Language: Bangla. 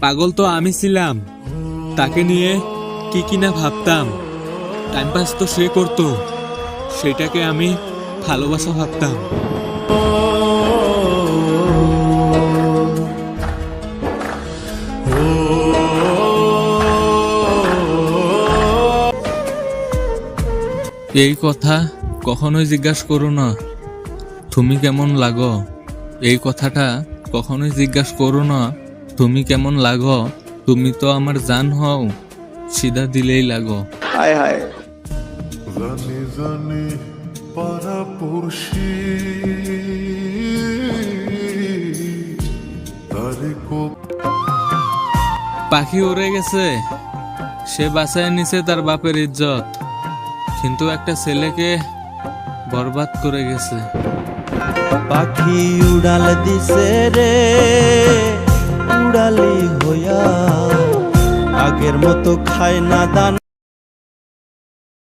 পাগল তো আমি ছিলাম। তাকে নিয়ে কি কি না ভাবতাম। টাইম পাস তো সে করতো। সেটাকে আমি ভালোবাসা ভাবতাম। এই কথা কখনোই জিজ্ঞাসা করো না। তুমি কেমন লাগো? এই কথাটা কখনোই জিজ্ঞাসা করো না। তুমি কেমন লাগো? তুমি তো আমার জান হও। সিধা দিলেই লাগো। হায় হায়। জানি জানি পারা পড়শি তারে কো পাখি উড়ে গেছে। সে বাসায় নিছে তার বাপের ইজ্জত। কিন্তু একটা ছেলেকে বরবাদ করে গেছে। পাখি উড়াল দিছে রে। উড়ালি হইয়া আগের মতো খায় না দান